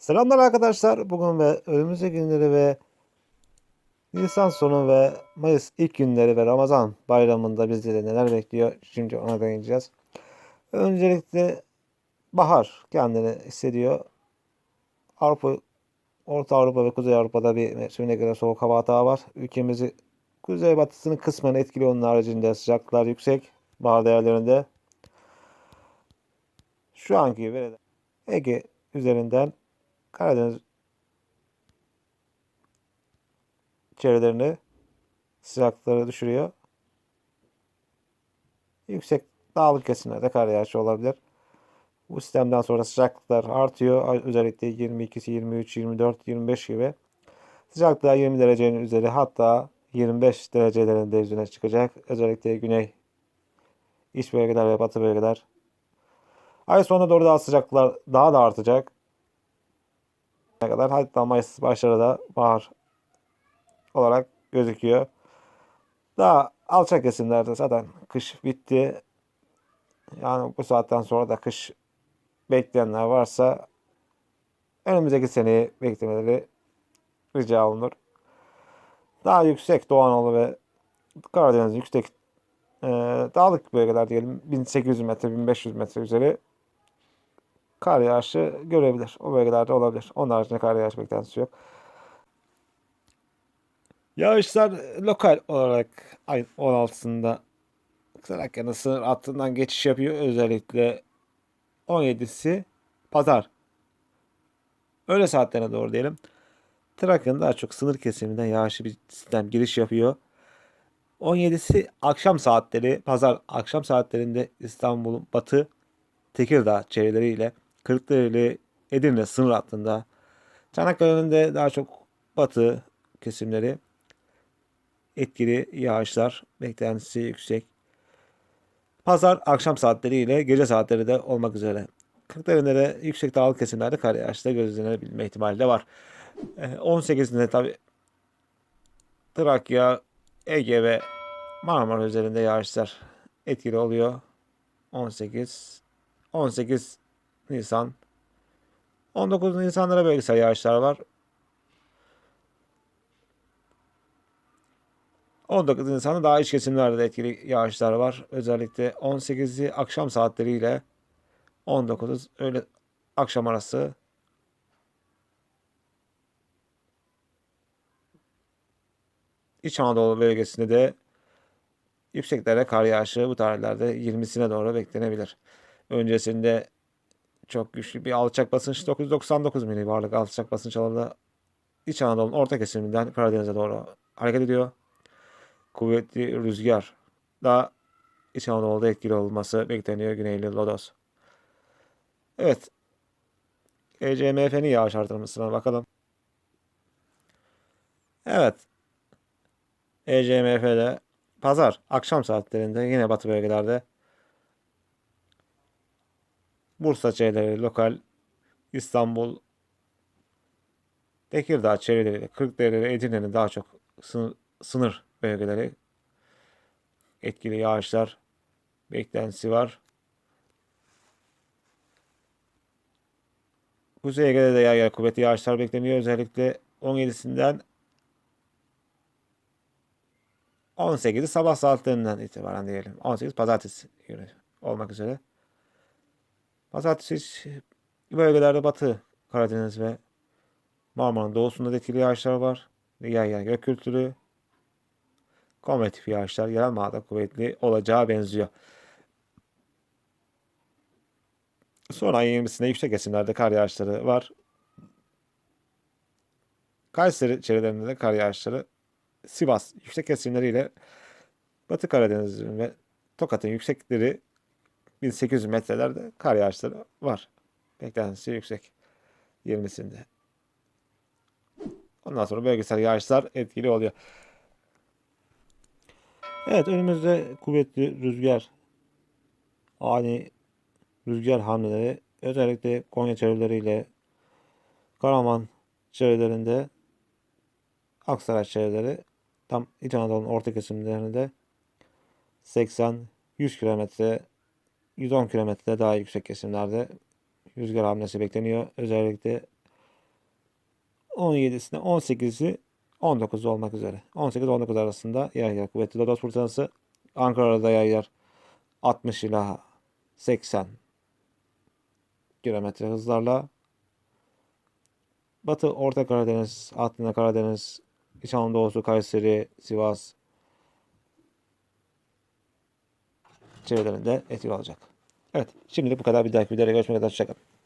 Selamlar arkadaşlar. Bugün ve önümüzdeki günleri ve Nisan sonu ve Mayıs ilk günleri ve Ramazan bayramında bizleri neler bekliyor? Şimdi ona değineceğiz. Öncelikle bahar kendini hissediyor. Avrupa, Orta Avrupa ve Kuzey Avrupa'da bir mevsimine göre soğuk hava hata var. Ülkemizi kuzeybatısının kısmen etkili onun haricinde sıcaklıklar yüksek. Bahar değerlerinde. Şu anki veride Ege üzerinden Karadeniz çevrelerini sıcaklıkları düşürüyor. Yüksek dağlık kesimlerde kar yağışı olabilir. Bu sistemden sonra sıcaklıklar artıyor. Özellikle 22, 23, 24, 25 gibi. Sıcaklıklar 20 derecenin üzeri hatta 25 derecelerinde üzerine çıkacak. Özellikle güney iç bölgeler ve batı bölgeler. Ay sonuna doğru daha sıcaklıklar daha da artacak kadar hatta Mayıs başları bahar olarak gözüküyor. Daha alçak kesimlerde zaten kış bitti. Yani bu saatten sonra da kış bekleyenler varsa önümüzdeki seneyi beklemeleri rica olunur. Daha yüksek Doğu Anadolu ve Karadeniz yüksek e, dağlık bölgeler diyelim 1800 metre 1500 metre üzeri kar yağışı görebilir. O bölgelerde olabilir. Onun haricinde kar yağış beklentisi yok. Yağışlar lokal olarak ayın 16'sında Trakya'nın sınır hattından geçiş yapıyor. Özellikle 17'si pazar. Öğle saatlerine doğru diyelim. Trakya'nın daha çok sınır kesiminden yağışlı bir sistem giriş yapıyor. 17'si akşam saatleri, pazar akşam saatlerinde İstanbul'un batı Tekirdağ çevreleriyle Kırklareli Edirne sınır hattında. Çanakkale'nin de daha çok batı kesimleri etkili yağışlar beklentisi yüksek. Pazar akşam saatleri ile gece saatleri de olmak üzere. Kırklareli'nde de yüksek dağlık kesimlerde kar yağışları gözlenebilme ihtimali de var. 18'inde tabi Trakya, Ege ve Marmara üzerinde yağışlar etkili oluyor. 18 18 Nisan. 19 Nisan'lara bölgesel yağışlar var. 19 Nisan'da daha iç kesimlerde de etkili yağışlar var. Özellikle 18'i akşam saatleriyle 19 öyle akşam arası İç Anadolu bölgesinde de yükseklere kar yağışı bu tarihlerde 20'sine doğru beklenebilir. Öncesinde çok güçlü bir alçak basınç 999 mili varlık alçak basınç alanında İç Anadolu'nun orta kesiminden Karadeniz'e doğru hareket ediyor. Kuvvetli rüzgar da İç Anadolu'da etkili olması bekleniyor Güneyli Lodos. Evet. ECMF'nin yağış artırmasına bakalım. Evet. ECMF'de pazar akşam saatlerinde yine batı bölgelerde Bursa çevreleri lokal, İstanbul, Tekirdağ çevreleri, Kırklareli Edirne'nin daha çok sınır bölgeleri etkili yağışlar beklentisi var. Kuzey Ege'de de yer yer kuvvetli yağışlar bekleniyor. Özellikle 17'sinden 18'i sabah saatlerinden itibaren diyelim. 18 pazartesi olmak üzere. Pazartesi bölgelerde Batı Karadeniz ve Marmara'nın doğusunda da etkili yağışlar var. Yer yer gök kültürü, konvektif yağışlar yerel manada kuvvetli olacağı benziyor. Sonra ayın 20'sinde yüksek kesimlerde kar yağışları var. Kayseri çevrelerinde de kar yağışları Sivas yüksek kesimleriyle Batı Karadeniz ve Tokat'ın yüksekleri 1800 metrelerde kar yağışları var. Beklentisi yüksek. 20'sinde. Ondan sonra bölgesel yağışlar etkili oluyor. Evet önümüzde kuvvetli rüzgar ani rüzgar hamleleri özellikle Konya çevreleriyle Karaman çevrelerinde Aksaray çevreleri tam İç Anadolu'nun orta kesimlerinde 80-100 kilometre 110 kilometre daha yüksek kesimlerde rüzgar hamlesi bekleniyor. Özellikle 17'sine 18'i 19 olmak üzere. 18-19 arasında yaylar kuvvetli lodos fırtınası. Ankara'da yaylar 60 ila 80 kilometre hızlarla. Batı Orta Karadeniz, Akdeniz Karadeniz, İç Anadolu'su Kayseri, Sivas çevrelerinde etkili olacak. Evet, şimdilik bu kadar. Bir dahaki videoda görüşmek üzere. Hoşçakalın.